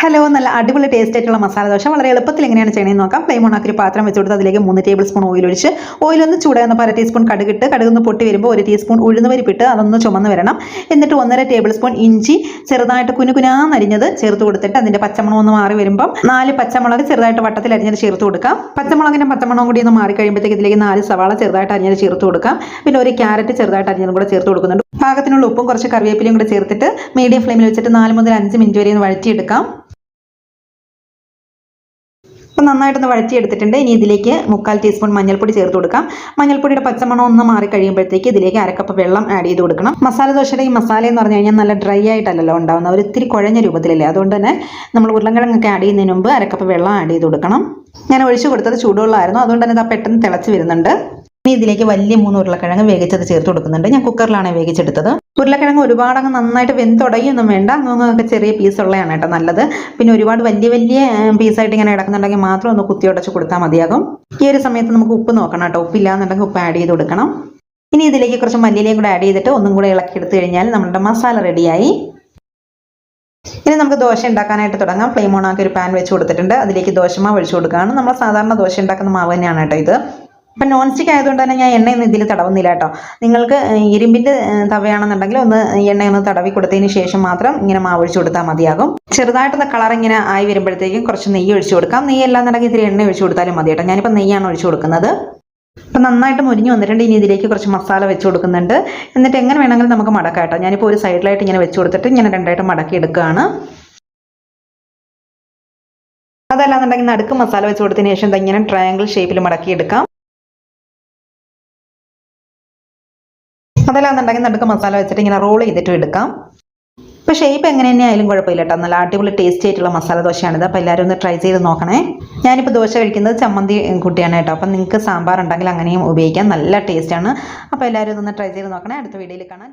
Hello നല്ല അടിപൊളി taste ആയിട്ടുള്ള മസാല ദോശ. വളരെ എളുപ്പത്തിൽ എങ്ങനെയാണ് ചെയ്യണമെന്ന് നോക്കാം. ഫ്ലെയിം ഓണാക്കി ഒരു പാത്രം വെച്ച് കൊടുത്ത് അതിലേക്ക് മൂന്ന് ടേബിൾ സ്പൂൺ ഓയിൽ ഒഴിച്ച് ഓയിൽ ഒന്ന് ചൂടാകുന്ന അര ടീസ്പൂൺ കടുകിട്ട് കടുകൊന്ന് പൊട്ടി വരുമ്പോൾ ഒരു ടീസ്പൂൺ ഉഴുന്ന് വരിപ്പിട്ട് അതൊന്ന് ചുമന്ന് വരണം. എന്നിട്ട് ഒന്നര ടേബിൾ സ്പൂൺ ഇഞ്ചി ചെറുതായിട്ട് കുനുകുനാന്നരിഞ്ഞത് ചേർത്ത് കൊടുത്തിട്ട് അതിന്റെ പച്ചമുളക് ഒന്ന് മാറി വരുമ്പോൾ നാല് പച്ചമുളക് ചെറുതായിട്ട് വട്ടത്തിൽ അരിഞ്ഞത് ചേർത്ത് കൊടുക്കാം. പച്ചമുളകിന്റെ പച്ചമുളകും കൂടി ഒന്ന് മാറി കഴിയുമ്പോഴത്തേക്ക് ഇതിലേക്ക് നാല് സവാള ചെറുതായിട്ട് അരിഞ്ഞത് ചേർത്ത് കൊടുക്കാം. പിന്നെ ഒരു ക്യാരറ്റ് ചെറുതായിട്ട് അരിഞ്ഞതും കൂടെ ചേർത്ത് കൊടുക്കുന്നുണ്ട്. പാകത്തിനുള്ള ഉപ്പും കുറച്ച് കറിവേപ്പിലയും കൂടെ ചേർത്തിട്ട് മീഡിയം ഫ്ലെയിമിൽ വെച്ചിട്ട് നാല് മുതൽ അഞ്ച് മിനിറ്റ് വരെ ഒന്ന് വഴറ്റിയെടുക്കാം. അപ്പോൾ നന്നായിട്ടൊന്ന് വഴറ്റിയെടുത്തിട്ടുണ്ട്. ഇനി ഇതിലേക്ക് മുക്കാൽ ടീസ്പൂൺ മഞ്ഞൾപ്പൊടി ചേർത്ത് കൊടുക്കാം. മഞ്ഞൾപ്പൊടിയുടെ പച്ചമണം ഒന്ന് മാറി കഴിയുമ്പോഴത്തേക്ക് ഇതിലേക്ക് അരക്കപ്പ് വെള്ളം ആഡ് ചെയ്ത് കൊടുക്കണം. മസാല ദോശയുടെ ഈ മസാല എന്ന് പറഞ്ഞു കഴിഞ്ഞാൽ നല്ല ഡ്രൈ ആയിട്ടല്ലല്ലോ ഉണ്ടാവുന്നത്. ഒരു ഇത്തിരി കുഴഞ്ഞ രൂപത്തിലല്ലേ? അതുകൊണ്ട് തന്നെ നമ്മൾ ഉരുളൻകിഴങ്ങൊക്കെ ആഡ് ചെയ്യുന്നതിന് മുമ്പ് അരക്കപ്പ് വെള്ളം ആഡ് ചെയ്ത് കൊടുക്കണം. ഞാൻ ഒഴിച്ചു കൊടുത്തത് ചൂടുവെള്ളമായിരുന്നു. അതുകൊണ്ട് തന്നെ ഇതാ പെട്ടെന്ന് തിളച്ച് വരുന്നുണ്ട്. ഇനി ഇതിലേക്ക് വലിയ മൂന്ന് ഉരുളക്കിഴങ്ങ് വേവിച്ചത് ചേർത്ത് കൊടുക്കുന്നുണ്ട്. ഞാൻ കുക്കറിലാണ് വേവിച്ചെടുത്തത്. ഉരുളക്കിഴങ്ങ് ഒരുപാട് അങ്ങ് നന്നായിട്ട് വെന്തുടയൊന്നും വേണ്ട. അങ്ങനെ ചെറിയ പീസുള്ളതാണ് കേട്ടോ നല്ലത്. പിന്നെ ഒരുപാട് വലിയ വലിയ പീസായിട്ട് ഇങ്ങനെ കിടക്കുന്നുണ്ടെങ്കിൽ മാത്രം ഒന്ന് കുത്തിയുടച്ച് കൊടുത്താൽ മതിയാകും. ഈ ഒരു സമയത്ത് നമുക്ക് ഉപ്പ് നോക്കണം കേട്ടോ. ഉപ്പില്ലാന്നുണ്ടെങ്കിൽ ഉപ്പ് ആഡ് ചെയ്ത് കൊടുക്കണം. ഇനി ഇതിലേക്ക് കുറച്ച് മല്ലിയിലയും കൂടെ ആഡ് ചെയ്തിട്ട് ഒന്നും കൂടെ ഇളക്കിയെടുത്ത് കഴിഞ്ഞാൽ നമ്മുടെ മസാല റെഡിയായി. ഇനി നമുക്ക് ദോശ ഉണ്ടാക്കാനായിട്ട് തുടങ്ങാം. ഫ്ലെയിം ഓൺ ആക്കി ഒരു പാൻ വെച്ച് കൊടുത്തിട്ടുണ്ട്. അതിലേക്ക് ദോശമാവ് ഒഴിച്ചു കൊടുക്കുകയാണ്. നമ്മൾ സാധാരണ ദോശ ഉണ്ടാക്കുന്ന മാവ് തന്നെയാണ് കേട്ടോ ഇത്. അപ്പം നോൺ സ്റ്റിക്ക് ആയതുകൊണ്ട് തന്നെ ഞാൻ എണ്ണയൊന്നും ഇതിൽ തടവുന്നില്ല കേട്ടോ. നിങ്ങൾക്ക് ഇരുമ്പിന്റെ തവയാണെന്നുണ്ടെങ്കിൽ ഒന്ന് എണ്ണയൊന്ന് തടവി കൊടുത്തതിന് ശേഷം മാത്രം ഇങ്ങനെ മാവ് കൊടുത്താൽ മതിയാകും. ചെറുതായിട്ടൊന്ന് കളർ ഇങ്ങനെ ആയി വരുമ്പോഴത്തേക്കും കുറച്ച് നെയ്യ് ഒഴിച്ചു കൊടുക്കാം. നെയ്യ് അല്ലാന്നുണ്ടെങ്കിൽ ഇത്തിരി എണ്ണ ഒഴിച്ചു കൊടുത്താലും മതി കേട്ടോ. ഞാനിപ്പോൾ നെയ്യാണ് ഒഴിച്ചു കൊടുക്കുന്നത്. അപ്പം നന്നായിട്ട് മുരിഞ്ഞ് വന്നിട്ടുണ്ട്. ഇനി ഇതിലേക്ക് കുറച്ച് മസാല വെച്ച് കൊടുക്കുന്നുണ്ട്. എന്നിട്ട് എങ്ങനെ വേണമെങ്കിലും നമുക്ക് മടക്കാം കേട്ടോ. ഞാനിപ്പോൾ ഒരു സൈഡിലായിട്ട് ഇങ്ങനെ വെച്ച് കൊടുത്തിട്ട് ഇങ്ങനെ രണ്ടായിട്ട് മടക്കി എടുക്കുകയാണ്. അതല്ലാന്നുണ്ടെങ്കിൽ നടുക്ക് മസാല വെച്ച് കൊടുത്തതിന് ശേഷം ഇങ്ങനെ ട്രയാങ്കിൾ ഷേപ്പിൽ മടക്കി അതല്ലാന്നുണ്ടെങ്കിൽ നടുക്ക് മസാല വെച്ചിട്ട് ഇങ്ങനെ റോൾ ചെയ്തിട്ട് എടുക്കാം. ഇപ്പോൾ ഷേപ്പ് എങ്ങനെ തന്നെ ആയാലും കുഴപ്പമില്ല കേട്ടോ നല്ല അടിപൊളി ടേസ്റ്റ് ആയിട്ടുള്ള മസാല ദോശയാണിത്. അപ്പോൾ എല്ലാവരും ഒന്ന് ട്രൈ ചെയ്ത് നോക്കണേ. ഞാനിപ്പോൾ ദോശ കഴിക്കുന്നത് ചമ്മന്തി കുട്ടിയാണ് കേട്ടോ അപ്പം നിങ്ങൾക്ക് സാമ്പാർ ഉണ്ടെങ്കിൽ അങ്ങനെയും ഉപയോഗിക്കാം. നല്ല ടേസ്റ്റാണ് അപ്പോൾ എല്ലാവരും ഒന്ന് ട്രൈ ചെയ്ത് നോക്കണേ. അടുത്ത വീഡിയോയിൽ കാണാം.